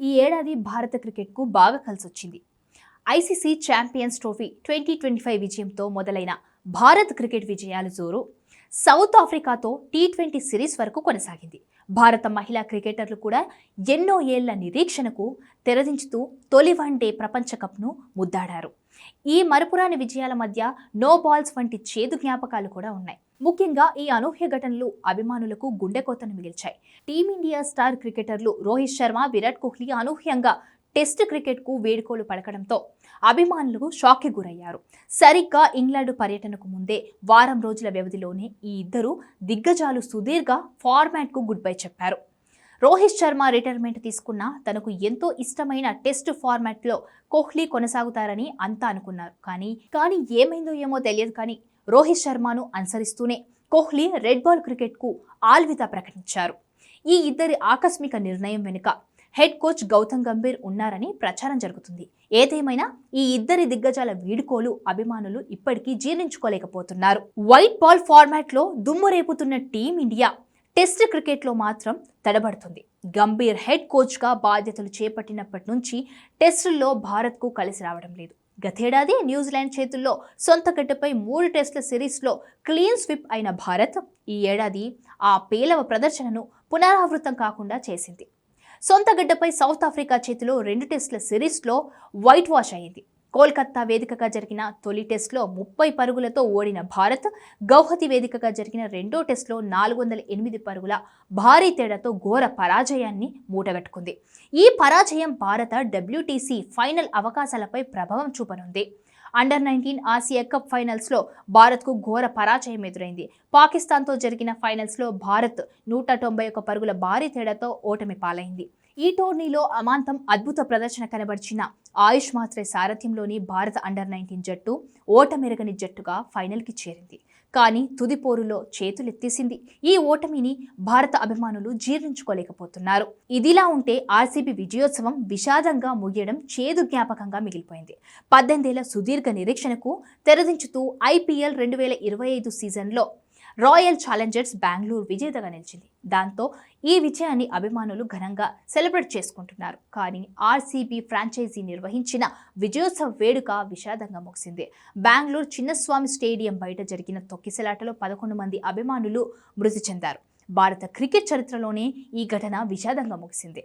ఈ ఏడాది భారత క్రికెట్కు బాగా కలిసొచ్చింది. ICC champions trophy twenty twenty five విజయంతో మొదలైన భారత్ క్రికెట్ విజయాలు జోరు సౌత్ ఆఫ్రికాతో టీ ట్వంటీ సిరీస్ వరకు కొనసాగింది. భారత మహిళా క్రికెటర్లు కూడా ఎన్నో ఏళ్ళ నిరీక్షణకు తెరదించుతూ తొలి వన్డే ప్రపంచ కప్ను ముద్దాడారు. ఈ మరపురాని విజయాల మధ్య నో బాల్స్ వంటి చేదు జ్ఞాపకాలు కూడా ఉన్నాయి. ముఖ్యంగా ఈ అనూహ్య ఘటనలు అభిమానులకు గుండెకోతను మిగిల్చాయి. టీమిండియా స్టార్ క్రికెటర్లు రోహిత్ శర్మ విరాట్ కోహ్లీ అనూహ్యంగా టెస్ట్ క్రికెట్కు వేడుకోలు పలకడంతో అభిమానులు షాక్కి గురయ్యారు. సరిగ్గా ఇంగ్లాండ్ పర్యటనకు ముందే వారం రోజుల వ్యవధిలోనే ఈ ఇద్దరు దిగ్గజాలు సుదీర్ఘ ఫార్మాట్కు గుడ్ బై చెప్పారు. రోహిత్ శర్మ రిటైర్మెంట్ తీసుకున్న తనకు ఎంతో ఇష్టమైన టెస్ట్ ఫార్మాట్లో కోహ్లీ కొనసాగుతారని అంతా అనుకున్నారు. కానీ కానీ ఏమైందో ఏమో తెలియదు కానీ రోహిత్ శర్మను అనుసరిస్తూనే కోహ్లీ రెడ్ బాల్ క్రికెట్కు ఆల్విదా ప్రకటించారు. ఈ ఇద్దరి ఆకస్మిక నిర్ణయం వెనుక హెడ్ కోచ్ గౌతమ్ గంభీర్ ఉన్నారని ప్రచారం జరుగుతుంది. ఏదేమైనా ఈ ఇద్దరి దిగ్గజాల వీడుకోలు అభిమానులు ఇప్పటికీ జీర్ణించుకోలేకపోతున్నారు. వైట్ బాల్ ఫార్మాట్లో దుమ్ము రేపుతున్న టీమిండియా టెస్ట్ క్రికెట్లో మాత్రం తడబడుతుంది. గంభీర్ హెడ్ కోచ్గా బాధ్యతలు చేపట్టినప్పటి నుంచి టెస్టుల్లో భారత్కు కలిసి రావడం లేదు. గతేడాది న్యూజిలాండ్ చేతుల్లో సొంత గడ్డపై మూడు టెస్టుల సిరీస్లో క్లీన్ స్విప్ అయిన భారత్ ఈ ఏడాది ఆ పేలవ ప్రదర్శనను పునరావృతం కాకుండా చేసింది. సొంత గడ్డపై సౌత్ ఆఫ్రికా చేతిలో రెండు టెస్టుల సిరీస్లో వైట్ వాష్ అయింది. కోల్కత్తా వేదికగా జరిగిన తొలి టెస్ట్లో ముప్పై పరుగులతో ఓడిన భారత్ గౌహతి వేదికగా జరిగిన రెండో టెస్ట్లో నాలుగు వందల ఎనిమిది పరుగుల భారీ తేడాతో ఘోర పరాజయాన్ని మూటగట్టుకుంది. ఈ పరాజయం భారత డబ్ల్యూటీసీ ఫైనల్ అవకాశాలపై ప్రభావం చూపనుంది. అండర్ నైన్టీన్ ఆసియా కప్ ఫైనల్స్లో భారత్కు ఘోర పరాజయం ఎదురైంది. పాకిస్తాన్తో జరిగిన ఫైనల్స్లో భారత్ నూట తొంభై ఒక్క పరుగుల భారీ తేడాతో ఓటమి పాలైంది. ఈ టోర్నీలో అమాంతం అద్భుత ప్రదర్శన కనబర్చిన ఆయుష్ మాత్రే సారథ్యంలోని భారత అండర్ నైన్టీన్ జట్టు ఓటమెరగని జట్టుగా ఫైనల్కి చేరింది. కానీ తుది పోరులో చేతులెత్తేసింది. ఈ ఓటమిని భారత అభిమానులు జీర్ణించుకోలేకపోతున్నారు. ఇదిలా ఉంటే ఆర్సీబీ విజయోత్సవం విషాదంగా ముగియడం చేదు జ్ఞాపకంగా మిగిలిపోయింది. పద్దెనిమిదేళ్ళ సుదీర్ఘ నిరీక్షణకు తెరదించుతూ ఐపీఎల్ రెండు వేల ఇరవై ఐదు సీజన్లో రాయల్ ఛాలెంజర్స్ బెంగళూరు విజేతగా నిలిచింది. దాంతో ఈ విజయాన్ని అభిమానులు ఘనంగా సెలబ్రేట్ చేసుకుంటున్నారు. కానీ ఆర్సీబీ ఫ్రాంచైజీ నిర్వహించిన విజయోత్సవ వేడుక విషాదంగా ముగిసింది. బెంగళూరు చిన్నస్వామి స్టేడియం బయట జరిగిన తొక్కిసలాటలో పదకొండు మంది అభిమానులు మృతి చెందారు. భారత క్రికెట్ చరిత్రలోనే ఈ ఘటన విషాదంగా ముగిసింది.